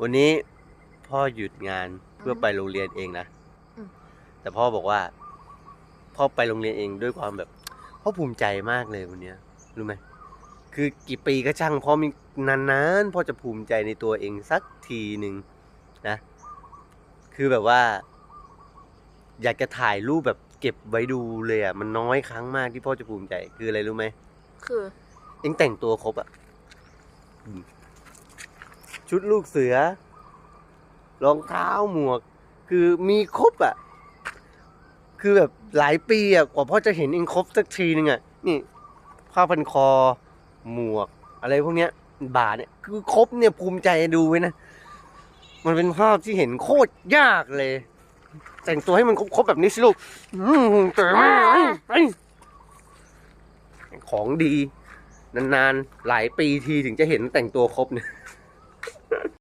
วันนี้พ่อหยุดงานเพื่อไปโรงเรียนเองนะอืม แต่พ่อบอกว่า พ่อไปโรงเรียนเองด้วยความแบบพ่อภูมิใจมากเลยวันเนี้ยรู้ไหมคือกี่ปีก็ช่างพ่อมีนานๆพ่อจะภูมิใจในตัวเองสักทีหนึ่งนะ คือแบบว่า อยากจะถ่ายรูปแบบเก็บไว้ดูเลยอะมันน้อยครั้งมากที่พ่อจะภูมิใจ คืออะไรรู้ไหม คือ เอ็งแต่งตัวครบอะอืม ชุดลูกเสือ รองเท้าหมวก คือมีครบอะ คือแบบหลายปีอะกว่าพ่อจะเห็นเองครบสักทีนึงอะ นี่ผ้าพันคอ หมวก อะไรพวกเนี้ยบาทเนี่ย คือครบเนี่ยภูมิใจดูไว้นะ มันเป็นภาพที่เห็นโคตรยากเลย แต่งตัวให้มันครบๆแบบนี้สิลูก อืมแต่ไม่ของดี นานๆ หลายปีทีถึงจะเห็นแต่งตัวครบเนี่ย